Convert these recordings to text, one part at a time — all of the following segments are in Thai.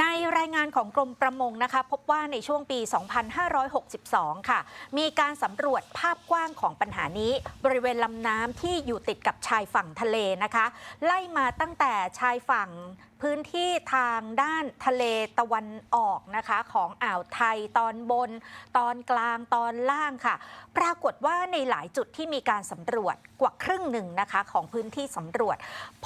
ในรายงานของกรมประมงนะคะ พบว่าในช่วงปี 2562 ค่ะ มีการสำรวจภาพกว้างของปัญหานี้ บริเวณลำน้ำที่อยู่ติดกับชายฝั่งทะเลนะคะ ไล่มาตั้งแต่ชายฝั่งพื้นที่ทางด้านทะเลตะวันออกนะคะของอ่าวไทยตอนบน ตอนกลางตอนล่างค่ะ ปรากฏว่าในหลายจุดที่มีการสำรวจกว่าครึ่งหนึ่งนะคะของพื้นที่สำรวจ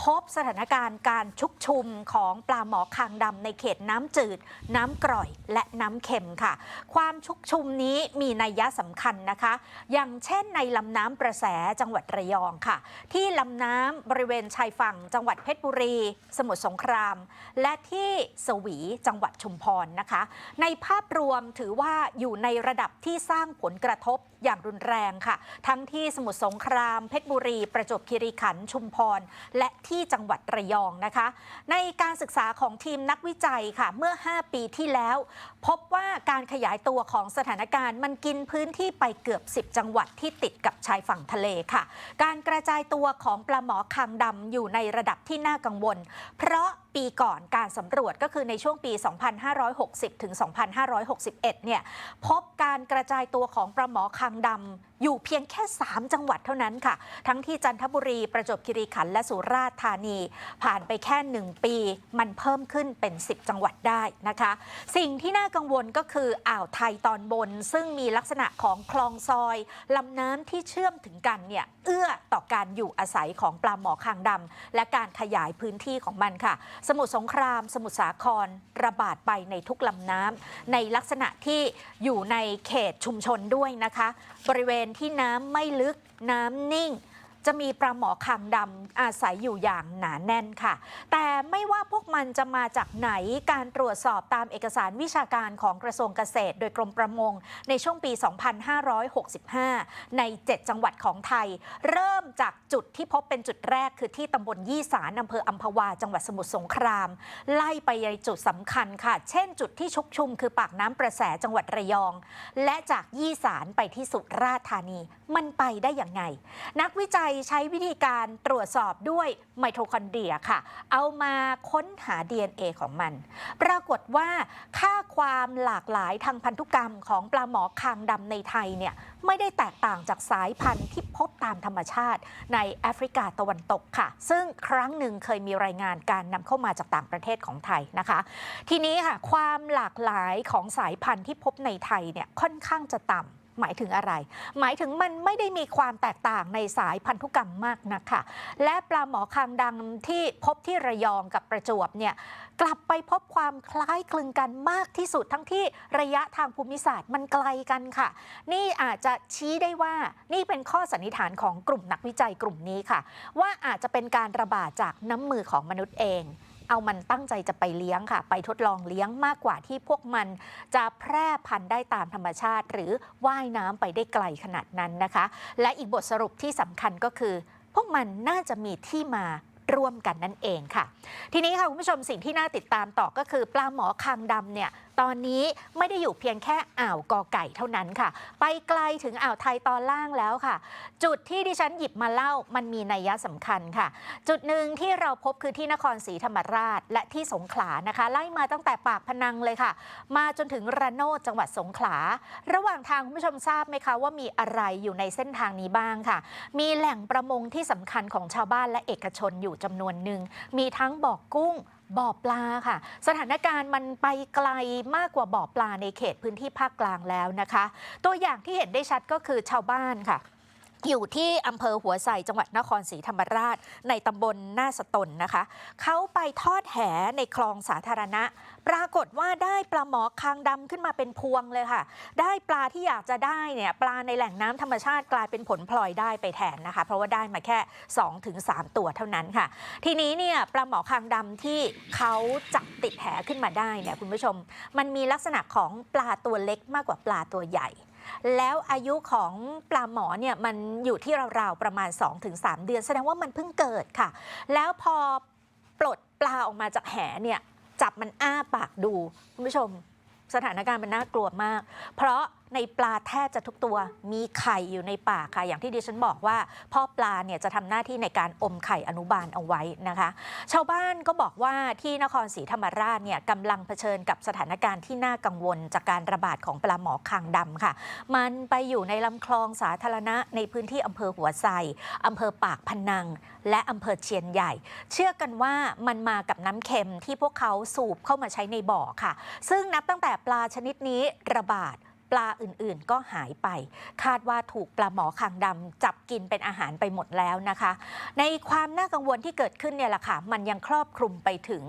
พบสถานการณ์การชุกชุมของปลาหมอคางดำในเขตน้ำจืด น้ำกร่อยและน้ำเค็มค่ะ ความชุกชุมนี้มีนัยยะสำคัญนะคะ อย่างเช่นในลำน้ำประแสจังหวัดระยองค่ะ ที่ลำน้ำบริเวณชายฝั่งจังหวัดเพชรบุรี สมุทรสงครามและที่สวีจังหวัดชุมพรนะคะ ในภาพรวมถือว่าอยู่ในระดับที่สร้างผลกระทบอย่างรุนแรงค่ะ ทั้งที่สมุทรสงคราม เพชรบุรี ประจวบคีรีขันธ์ชุมพร และที่จังหวัดระยองนะคะ ในการศึกษาของทีมนักวิจัยค่ะเมื่อ 5 ปีที่แล้ว พบว่าการขยายตัวของสถานการณ์มันกินพื้นที่ไปเกือบ 10 จังหวัดที่ติดกับชายฝั่งทะเลค่ะ การกระจายตัวของปลาหมอคางดำอยู่ในระดับที่น่ากังวล เพราะปีก่อนการสำรวจก็คือในช่วงปี 2560 ถึง 2561 เนี่ย พบการกระจายตัวของปลาหมอคางดำอยู่เพียงแค่ 3 จังหวัดเท่านั้นค่ะ ทั้งที่จันทบุรีประจวบคีรีขันธ์และสุราษฎร์ธานี ผ่านไปแค่ 1 ปี มันเพิ่มขึ้นเป็น 10 จังหวัดได้นะคะ สิ่งที่น่ากังวลก็คืออ่าวไทยตอนบน ซึ่งมีลักษณะของคลองซอยลำน้ำที่เชื่อมถึงกันเนี่ยเอื้อต่อการอยู่อาศัยของปลาหมอคางดำและการขยายพื้นที่ของมันค่ะ สมุทรสงคราม สมุทรสาครระบาดไปในทุกลำน้ำในลักษณะที่อยู่ในเขตชุมชนด้วยนะคะบริเวณที่น้ำไม่ลึกน้ำนิ่ง จะมีปลาหมอคางดำอาศัยอยู่อย่างหนาแน่นค่ะ แต่ไม่ว่าพวกมันจะมาจากไหนการตรวจสอบตามเอกสารวิชาการของกระทรวงเกษตร โดยกรมประมง ในช่วงปี 2565 ใน 7 จังหวัดของไทย เริ่มจากจุดที่พบเป็นจุดแรกคือที่ตำบลยี่สารอำเภออัมพวา จังหวัดสมุทรสงคราม ไล่ไปยังจุดสำคัญค่ะ เช่นจุดที่ชุกชุม คือปากน้ำประแสจังหวัดระยอง และจากยี่สารไปที่สุราษฎร์ธานี มันไปได้อย่างไง นักวิจัยใช้วิธีการตรวจสอบด้วยไมโทคอนเดรียค่ะ เอามาค้นหา DNA ของมัน ปรากฏว่าค่าความหลากหลายทางพันธุกรรมของปลาหมอคางดำในไทยเนี่ยไม่ได้แตกต่างจากสายพันธุ์ที่พบตามธรรมชาติในแอฟริกาตะวันตกค่ะ ซึ่งครั้งหนึ่งเคยมีรายงานการนำเข้ามาจากต่างประเทศของไทยนะคะ ทีนี้ค่ะความหลากหลายของสายพันธุ์ที่พบในไทยเนี่ยค่อนข้างจะต่ำ หมายถึงอะไร หมายถึงมันไม่ได้มีความแตกต่างในสายพันธุกรรมมากนักค่ะ และปลาหมอคางดังที่พบที่ระยองกับประจวบเนี่ยกลับไปพบความคล้ายคลึงกันมากที่สุดทั้งที่ระยะทางภูมิศาสตร์มันไกลกันค่ะ นี่อาจจะชี้ได้ว่านี่เป็นข้อสันนิษฐานของกลุ่มนักวิจัยกลุ่มนี้ค่ะ ว่าอาจจะเป็นการระบาดจากน้ำมือของมนุษย์เอง เอามันตั้งใจจะไปเลี้ยงค่ะ ไปทดลองเลี้ยงมากกว่าที่พวกมันจะแพร่พันธุ์ได้ตามธรรมชาติ หรือว่ายน้ำไปได้ไกลขนาดนั้นนะคะ และอีกบทสรุปที่สำคัญก็คือ พวกมันน่าจะมีที่มาร่วมกันนั่นเองค่ะ ทีนี้ค่ะคุณผู้ชมสิ่งที่น่าติดตามต่อก็คือ ปลาหมอคางดำเนี่ย ตอนนี้ไม่ได้อยู่เพียงแค่อ่าวกอไก่เท่านั้นค่ะ ไปไกลถึงอ่าวไทยตอนล่างแล้วค่ะ จุดที่ดิฉันหยิบมาเล่ามันมีนัยยะสำคัญค่ะ จุดหนึ่งที่เราพบคือที่นครศรีธรรมราช และที่สงขลานะคะ ไล่มาตั้งแต่ปากพนังเลยค่ะ มาจนถึงระโนดจังหวัดสงขลา ระหว่างทางคุณผู้ชมทราบไหมคะว่ามีอะไรอยู่ในเส้นทางนี้บ้างค่ะ มีแหล่งประมงที่สำคัญของชาวบ้านและเอกชนอยู่จำนวนหนึ่งมีทั้งบ่อกุ้ง บ่อปลาค่ะ สถานการณ์มันไปไกลมากกว่าบ่อปลาในเขตพื้นที่ภาคกลางแล้วนะคะ ตัวอย่างที่เห็นได้ชัดก็คือชาวบ้านค่ะ อยู่ที่อำเภอหัวไส่จังหวัดนครศรีธรรมราช ในตำบลหน้าสตนนะคะ เขาไปทอดแหในคลองสาธารณะ ปรากฏว่าได้ปลาหมอคางดำขึ้นมาเป็นพวงเลยค่ะ ได้ปลาที่อยากจะได้เนี่ยปลาในแหล่งน้ำธรรมชาติกลายเป็นผลพลอยได้ไปแทนนะคะ เพราะว่าได้มาแค่ 2-3 ตัวเท่านั้นค่ะ ทีนี้เนี่ยปลาหมอคางดำที่เขาจับติดแหขึ้นมาได้เนี่ยคุณผู้ชม มันมีลักษณะของปลาตัวเล็กมากกว่าปลาตัวใหญ่ แล้วอายุของปลาหมอเนี่ยมันอยู่ที่ราวๆประมาณ 2-3 เดือน แสดงว่ามันเพิ่งเกิดค่ะ แล้วพอปลดปลาออกมาจากแหเนี่ยจับมันอ้าปากดู คุณผู้ชม สถานการณ์มันน่ากลัวมาก เพราะ ในปลาแทบจะทุกตัวมีไข่อยู่ในปากค่ะ อย่างที่ดิฉันบอกว่าพ่อปลาเนี่ยจะทำหน้าที่ในการอมไข่อนุบาลเอาไว้นะคะ ชาวบ้านก็บอกว่าที่นครศรีธรรมราชเนี่ยกำลังเผชิญกับสถานการณ์ที่น่ากังวล จากการระบาดของปลาหมอคางดำค่ะ มันไปอยู่ในลำคลองสาธารณะในพื้นที่อำเภอหัวไซอำเภอปากพนัง และอำเภอเชียนใหญ่ เชื่อกันว่ามันมากับน้ำเค็มที่พวกเขาสูบเข้ามาใช้ในบ่อค่ะ ซึ่งนับตั้งแต่ปลาชนิดนี้ระบาด ปลาอื่นๆก็หายไป คาดว่าถูกปลาหมอคางดำจับกินเป็นอาหารไปหมดแล้วนะคะ ในความน่ากังวลที่เกิดขึ้นเนี่ยแหละค่ะ มันยังครอบคลุมไปถึง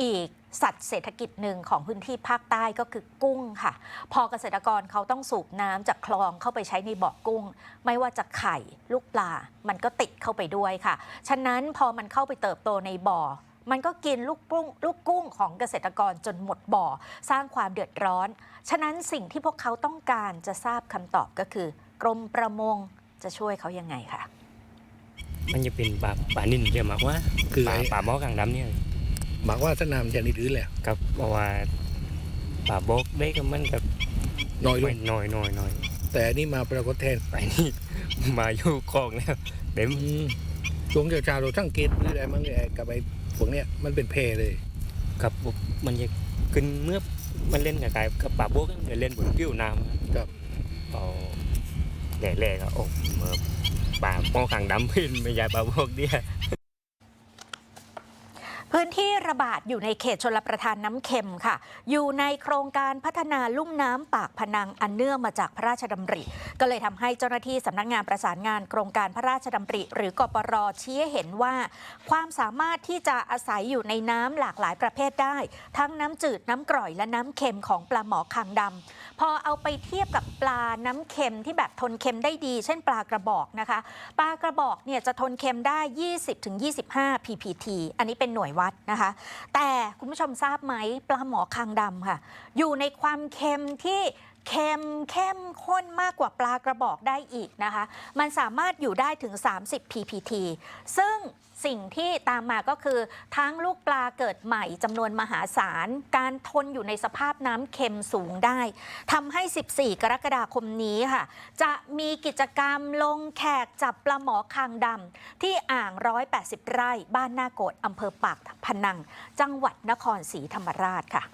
อีกสัตว์เศรษฐกิจหนึ่งของพื้นที่ภาคใต้ก็คือกุ้งค่ะ พอเกษตรกรเขาต้องสูบน้ำจากคลองเข้าไปใช้ในบ่อกุ้ง ไม่ว่าจะไข่ลูกปลา มันก็ติดเข้าไปด้วยค่ะ ฉะนั้นพอมันเข้าไปเติบโตในบ่อ มันก็กินลูกกุ้งลูกกุ้งของเกษตรกรจนหมดบ่อ สร้างความเดือดร้อน ฉะนั้นสิ่งที่พวกเขาต้องการจะทราบคำตอบก็คือกรมประมงจะช่วยเขายังไงค่ะมันจะเป็นปลาปลานิ่นเยอะมากว่า คือปลาไอ้ปลาหมอกลางดำเนี่ยหมายว่าสนามจะนิดอื่นแหละครับเพราะว่าปลาโบกเด็กมันกับน้อยลไม่งน้อยน้อยน้อยแต่อันนี้มาปรากฏแทนไปนี่มาอยู่คลองแล้วเต็มอืมช่วงเช้าๆเราสังเกตหรืออะไรมั้งไอ้กับไอ้ พวกเนี้ยมันเป็นเพเลยกับมันจะขึ้นเมื่อมันเล่นกับกายกับปลาโบกมันจะเล่นบนผิวน้ำครับเอาแหล่ๆก็โอ้เมื่อปลาหมอกลางดำขึ้นไม่ใช่ปลาโบกเดียว พื้นที่ระบาดอยู่ในเขตชลประทานน้ำเค็มค่ะ อยู่ในโครงการพัฒนาลุ่มน้ำปากพนังอันเนื่องมาจากพระราชดำริ ก็เลยทำให้เจ้าหน้าที่สำนักงานประสานงานโครงการพระราชดำริ หรือกปรชี้ให้เห็นว่า ความสามารถที่จะอาศัยอยู่ในน้ำหลากหลายประเภทได้ ทั้งน้ำจืดน้ำกร่อยและน้ำเค็มของปลาหมอคางดำพอเอาไปเทียบกับปลาน้ำเค็มที่แบบทนเค็มได้ดี เช่นปลากระบอกนะคะ ปลากระบอกเนี่ยจะทนเค็มได้ 20-25 ppt อันนี้เป็นหน่วยวัดนะคะ แต่คุณผู้ชมทราบไหมปลาหมอคางดำค่ะ อยู่ในความเค็มที่ เค็มเข้มข้นมากกว่าปลากระบอกได้อีกนะคะ มันสามารถอยู่ได้ถึง 30 ppt ซึ่งสิ่งที่ตามมาก็คือทั้งลูกปลาเกิดใหม่จำนวนมหาศาล การทนอยู่ในสภาพน้ำเค็มสูงได้ทำให้ 14 กรกฎาคมนี้ค่ะ จะมีกิจกรรมลงแขกจับปลาหมอคางดำที่อ่าง 180 ไร่ บ้านนาโกดอำเภอปากพนัง จังหวัดนครศรีธรรมราชค่ะ